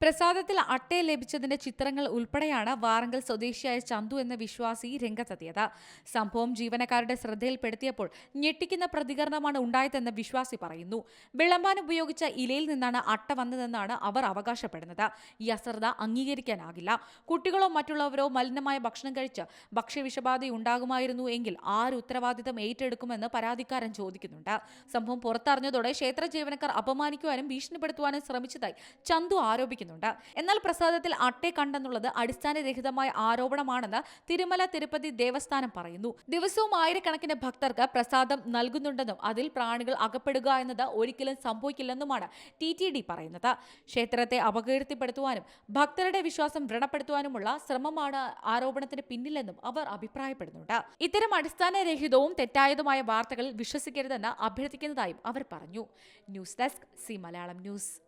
പ്രസാദത്തിൽ അട്ടയെ ലഭിച്ചതിന്റെ ചിത്രങ്ങൾ ഉൾപ്പെടെയാണ് വാറങ്കൽ സ്വദേശിയായ ചന്തു എന്ന വിശ്വാസി രംഗത്തെത്തിയത്. സംഭവം ജീവനക്കാരുടെ ശ്രദ്ധയിൽപ്പെടുത്തിയപ്പോൾ ഞെട്ടിക്കുന്ന പ്രതികരണമാണ് ഉണ്ടായതെന്ന് വിശ്വാസി പറയുന്നു. വിളമ്പാൻ ഉപയോഗിച്ച ഇലയിൽ നിന്നാണ് അട്ട വന്നതെന്നാണ് അവർ അവകാശപ്പെടുന്നത്. ഈ അശ്രദ്ധ അംഗീകരിക്കാനാകില്ല. കുട്ടികളോ മറ്റുള്ളവരോ മലിനമായ ഭക്ഷണം കഴിച്ച് ഭക്ഷ്യവിഷബാധ ഉണ്ടാകുമായിരുന്നു എങ്കിൽ ആര് ഉത്തരവാദിത്തം ഏറ്റെടുക്കുമെന്ന് പരാതിക്കാരൻ ചോദിക്കുന്നുണ്ട്. സംഭവം പുറത്തറിഞ്ഞതോടെ ക്ഷേത്ര ജീവനക്കാർ അപമാനിക്കുവാനും ഭീഷണിപ്പെടുത്തുവാനും ശ്രമിച്ചതായി ചന്തു ആരോപിക്കുന്നുണ്ട് എന്നാൽ പ്രസാദത്തിൽ അട്ടെ കണ്ടെന്നുള്ളത് അടിസ്ഥാനരഹിതമായ ആരോപണമാണെന്ന് തിരുമല തിരുപ്പതി ദേവസ്ഥാനം പറയുന്നു. ദിവസവും ആയിരക്കണക്കിന് ഭക്തർക്ക് പ്രസാദം നൽകുന്നുണ്ടെന്നും അതിൽ പ്രാണികൾ അകപ്പെടുക എന്നത് ഒരിക്കലും സംഭവിക്കില്ലെന്നുമാണ് ടി ടി ഡി പറയുന്നത്. ക്ഷേത്രത്തെ അപകീർത്തിപ്പെടുത്തുവാനും ഭക്തരുടെ വിശ്വാസം വ്രണപ്പെടുത്തുവാനുമുള്ള ശ്രമമാണ് ആരോപണത്തിന് പിന്നിലെന്നും അവർ അഭിപ്രായപ്പെടുന്നുണ്ട്. ഇത്തരം അടിസ്ഥാനരഹിതവും തെറ്റായതുമായ വാർത്തകളിൽ വിശ്വസിക്കരുതെന്ന് അഭ്യർത്ഥിക്കുന്നതായും അവർ പറഞ്ഞു. News desk C Malayalam news.